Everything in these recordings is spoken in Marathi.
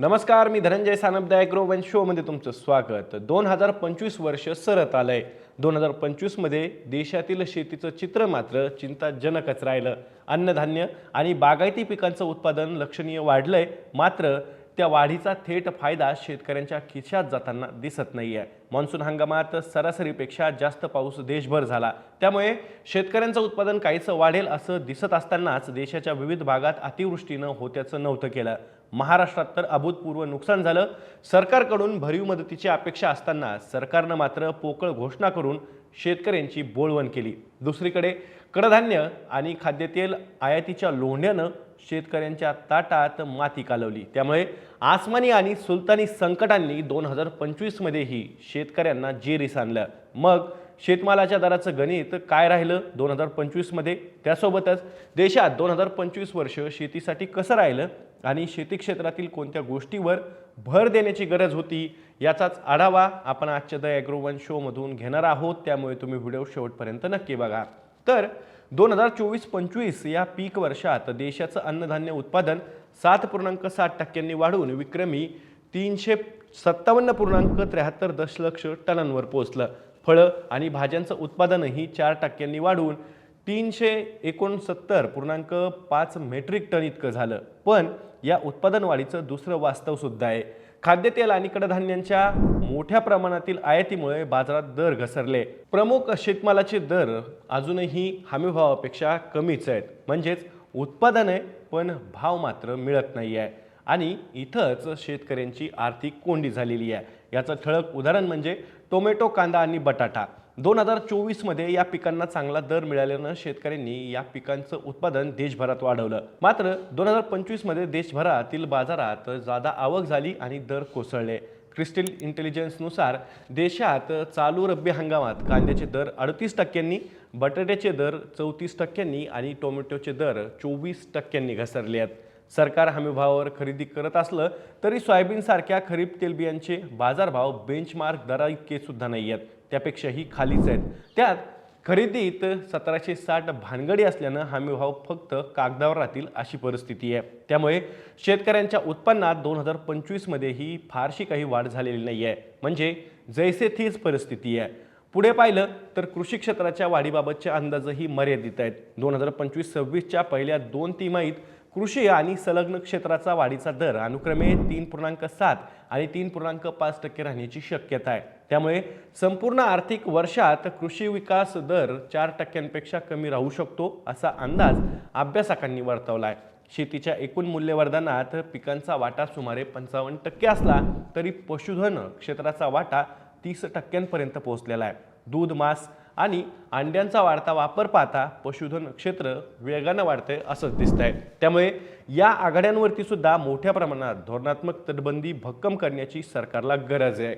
नमस्कार मी धनंजय सानप ॲग्रो वन शोमध्ये तुमचं स्वागत. दोन हजार पंचवीस वर्ष सरत आलंय. दोन हजार पंचवीसमध्ये देशातील शेतीचं चित्र मात्र चिंताजनकच राहिलं. अन्नधान्य आणि बागायती पिकांचं उत्पादन लक्षणीय वाढलंय. मात्र त्या वाढीचा थेट फायदा शेतकऱ्यांच्या खिशात जाताना दिसत नाही आहे मान्सून हंगामात सरासरीपेक्षा जास्त पाऊस देशभर झाला. त्यामुळे शेतकऱ्यांचं उत्पादन काहीसं वाढेल असं दिसत असतानाच देशाच्या विविध भागात अतिवृष्टीनं होत्याचं नव्हतं केलं. महाराष्ट्रात तर अभूतपूर्व नुकसान झालं. सरकारकडून भरीव मदतीची अपेक्षा असताना सरकारनं मात्र पोकळ घोषणा करून शेतकऱ्यांची बोळवण केली. दुसरीकडे कडधान्य आणि खाद्यतेल आयातीच्या लोंढ्यानं शेतकऱ्यांच्या ताटात माती कालवली. त्यामुळे आसमानी आणि सुलतानी संकटांनी दोन हजार पंचवीसमध्येही शेतकऱ्यांना जेरीस आणलं. मग शेतमालाच्या दराचं गणित काय राहिलं दोन हजार पंचवीसमध्ये? त्यासोबतच देशात दोन हजार पंचवीस वर्ष शेतीसाठी कसं राहिलं आणि शेती क्षेत्रातील कोणत्या गोष्टीवर भर देण्याची गरज होती याचाच आढावा आपण आजच्या द ॲग्रो वन शोमधून घेणार आहोत. त्यामुळे तुम्ही व्हिडिओ शेवटपर्यंत नक्की बघा. तर दोन हजार चोवीस पंचवीस या पीक वर्षात देशाचं अन्नधान्य उत्पादन सात पूर्णांक सात टक्क्यांनी वाढून विक्रमी तीनशे सत्तावन्न पूर्णांक त्र्याहत्तर दशलक्ष टनांवर पोहोचलं. फळं आणि भाज्यांचं उत्पादनही चार टक्क्यांनी वाढून तीनशे एकोणसत्तर पूर्णांक पाच मेट्रिक टन इतकं झालं. पण या उत्पादन वाढीचं दुसरं वास्तव सुद्धा आहे. खाद्यतेल आणि कडधान्यांच्या मोठ्या प्रमाणातील आयातीमुळे बाजारात दर घसरले. प्रमुख शेतमालाचे दर अजूनही हमीभावापेक्षा कमीच आहेत. म्हणजेच उत्पादन आहे पण भाव मात्र मिळत नाही आहे. आणि इथंच शेतकऱ्यांची आर्थिक कोंडी झालेली आहे. याचं ठळक उदाहरण म्हणजे टोमॅटो कांदा आणि बटाटा. दोन हजार चोवीसमध्ये या पिकांना चांगला दर मिळाल्यानं शेतकऱ्यांनी या पिकांचं उत्पादन देशभरात वाढवलं. मात्र दोन हजार पंचवीसमध्ये देशभरातील बाजारात जादा आवक झाली आणि दर कोसळले. क्रिस्टल इंटेलिजन्सनुसार देशात चालू रब्बी हंगामात कांद्याचे दर अडतीस टक्क्यांनी बटाट्याचे दर चौतीस टक्क्यांनी आणि टोमॅटोचे दर चोवीस टक्क्यांनी घसरले आहेत सरकार हमीभावावर खरेदी करत असलं तरी सोयाबीनसारख्या खरीप तेलबियांचे बाजारभाव बेंचमार्क दरा इतके सुद्धा नाही आहेत त्यापेक्षाही खालीच आहेत. त्यात खरेदीत सतराशे साठ भानगडी असल्यानं हमीभाव फक्त कागदावर राहतील अशी परिस्थिती आहे. त्यामुळे शेतकऱ्यांच्या उत्पन्नात दोन हजार पंचवीसमध्येही फारशी काही वाढ झालेली नाही आहे म्हणजे जैसे थीच परिस्थिती आहे. पुढे पाहिलं तर कृषी क्षेत्राच्या वाढीबाबतचे अंदाजही मर्यादित आहेत. दोन हजार पंचवीस सव्वीसच्या पहिल्या दोन तिमाहीत कृषी आणि संलग्न क्षेत्राचा वाढीचा दर अनुक्रमे तीन पूर्णांक सात आणि तीन पूर्णांक पाच टक्के राहण्याची शक्यता आहे. त्यामुळे संपूर्ण आर्थिक वर्षात कृषी विकास दर चार टक्क्यांपेक्षा कमी राहू शकतो असा अंदाज अभ्यासकांनी वर्तवला आहे शेतीच्या एकूण मूल्यवर्धनात पिकांचा वाटा सुमारे पंचावन्न टक्के असला तरी पशुधन क्षेत्राचा वाटा तीस टक्क्यांपर्यंत पोहोचलेला आहे. दूध मांस आणि अंड्यांचा वाढता वापर पाहता पशुधन क्षेत्र वेगानं वाढतंय असंच दिसत आहे त्यामुळे या आघाड्यांवरती सुद्धा मोठ्या प्रमाणात धोरणात्मक तटबंदी भक्कम करण्याची सरकारला गरज आहे.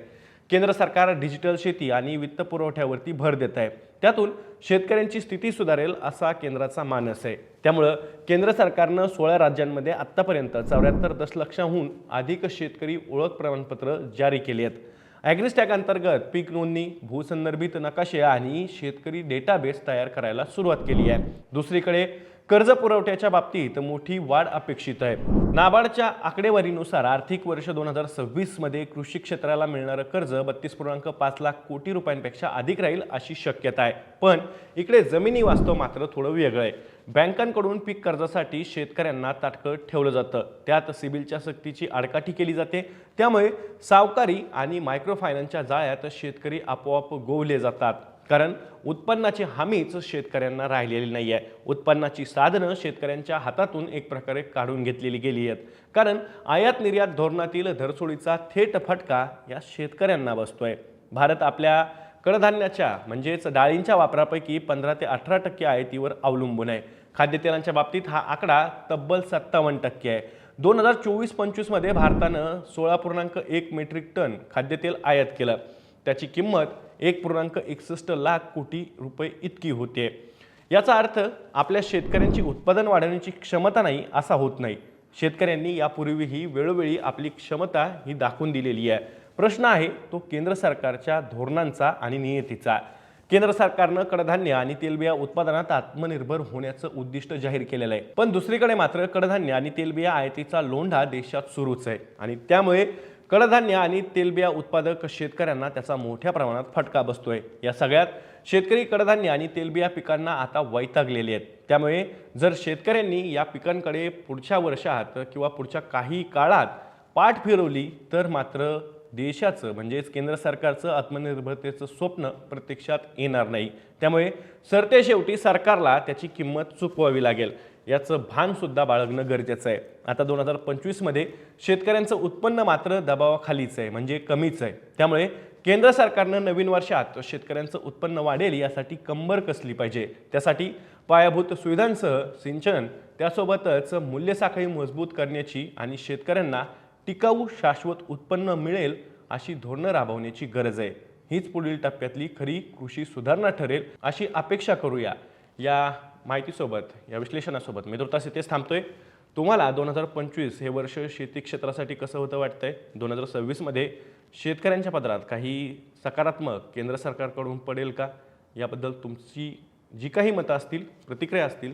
केंद्र सरकार डिजिटल शेती आणि वित्त पुरवठ्यावरती भर देत आहे त्यातून शेतकऱ्यांची स्थिती सुधारेल असा केंद्राचा मानस आहे. त्यामुळं केंद्र सरकारनं सोळा राज्यांमध्ये आत्तापर्यंत चौऱ्याहत्तर दशलक्षाहून अधिक शेतकरी ओळख प्रमाणपत्र जारी केली आहेत. ॲग्रिस्टॅक अंतर्गत पीक नोंदणी भूसंदर्भित नकाशे आणि शेतकरी डेटाबेस तयार करायला सुरुवात केली आहे. दुसरीकडे कर्ज पुरवठ्याच्या बाबतीत मोठी वाढ अपेक्षित आहे. नाबार्डच्या आकडेवारीनुसार आर्थिक वर्ष दोन हजार सव्वीसमध्ये कृषी क्षेत्राला मिळणारं कर्ज बत्तीस पूर्णांक पाच लाख कोटी रुपयांपेक्षा अधिक राहील अशी शक्यता आहे. पण इकडे जमिनी वास्तव मात्र थोडं वेगळं आहे. बँकांकडून पीक कर्जासाठी शेतकऱ्यांना ताटकळत ठेवलं जातं. त्यात सिबिलच्या सक्तीची आडकाठी केली जाते. त्यामुळे सावकारी आणि मायक्रो फायनान्सच्या जाळ्यात शेतकरी आपोआप गोवले जातात. कारण उत्पन्नाची हमीच शेतकऱ्यांना राहिलेली नाही आहे उत्पन्नाची साधनं शेतकऱ्यांच्या हातातून एक प्रकारे काढून घेतलेली गेली आहेत. कारण आयात निर्यात धोरणातील धरसोडीचा थेट फटका या शेतकऱ्यांना बसतोय. भारत आपल्या कडधान्याच्या म्हणजेच डाळींच्या वापरापैकी पंधरा ते अठरा टक्के आयातीवर अवलंबून आहे. खाद्यतेलांच्या बाबतीत हा आकडा तब्बल सत्तावन्न टक्के आहे. दोन हजार चोवीस पंचवीसमध्ये भारतानं सोळा पूर्णांक एक मेट्रिक टन खाद्यतेल आयात केलं. त्याची किंमत एक पूर्णांक एकसष्ट लाख कोटी रुपये इतकी होते. याचा अर्थ आपल्या शेतकऱ्यांची उत्पादन वाढवण्याची क्षमता नाही असा होत नाही. शेतकऱ्यांनी यापूर्वीही वेळोवेळी आपली क्षमता ही दाखवून दिलेली आहे. प्रश्न आहे तो केंद्र सरकारच्या धोरणांचा आणि नियतीचा. केंद्र सरकारनं कडधान्य आणि तेलबिया उत्पादनात आत्मनिर्भर होण्याचं उद्दिष्ट जाहीर केलेलं आहे. पण दुसरीकडे मात्र कडधान्य आणि तेलबिया आयातीचा लोंढा देशात सुरूच आहे. आणि त्यामुळे कडधान्य आणि तेलबिया उत्पादक शेतकऱ्यांना त्याचा मोठ्या प्रमाणात फटका बसतोय. या सगळ्यात शेतकरी कडधान्य आणि तेलबिया पिकांना आता वैतागलेले आहेत. त्यामुळे जर शेतकऱ्यांनी या पिकांकडे पुढच्या वर्षात किंवा पुढच्या काही काळात पाठ फिरवली तर मात्र देशाचं म्हणजेच केंद्र सरकारचं आत्मनिर्भरतेचं स्वप्न प्रत्यक्षात येणार नाही. त्यामुळे सरते शेवटी सरकारला त्याची किंमत चुकवावी लागेल. याचं भानसुद्धा बाळगणं गरजेचं आहे. आता दोन हजार पंचवीसमध्ये शेतकऱ्यांचं उत्पन्न मात्र दबावाखालीच आहे म्हणजे कमीच आहे. त्यामुळे केंद्र सरकारनं नवीन वर्षात शेतकऱ्यांचं उत्पन्न वाढेल यासाठी कंबर कसली पाहिजे? त्यासाठी पायाभूत सुविधांसह सिंचन त्यासोबतच मूल्यसाखळी मजबूत करण्याची आणि शेतकऱ्यांना टिकाऊ शाश्वत उत्पन्न मिळेल अशी धोरणं राबवण्याची गरज आहे. हीच पुढील टप्प्यातली खरी कृषी सुधारणा ठरेल अशी अपेक्षा करूया. या माहितीसोबत या विश्लेषणासोबत मी दुर्तास इथेच थांबतोय. तुम्हाला दोन हजार पंचवीस हे वर्ष शेती क्षेत्रासाठी कसं होतं वाटतंय? दोन हजार सव्वीसमध्ये शेतकऱ्यांच्या पदरात काही सकारात्मक केंद्र सरकारकडून पडेल का? याबद्दल तुमची जी काही मतं असतील प्रतिक्रिया असतील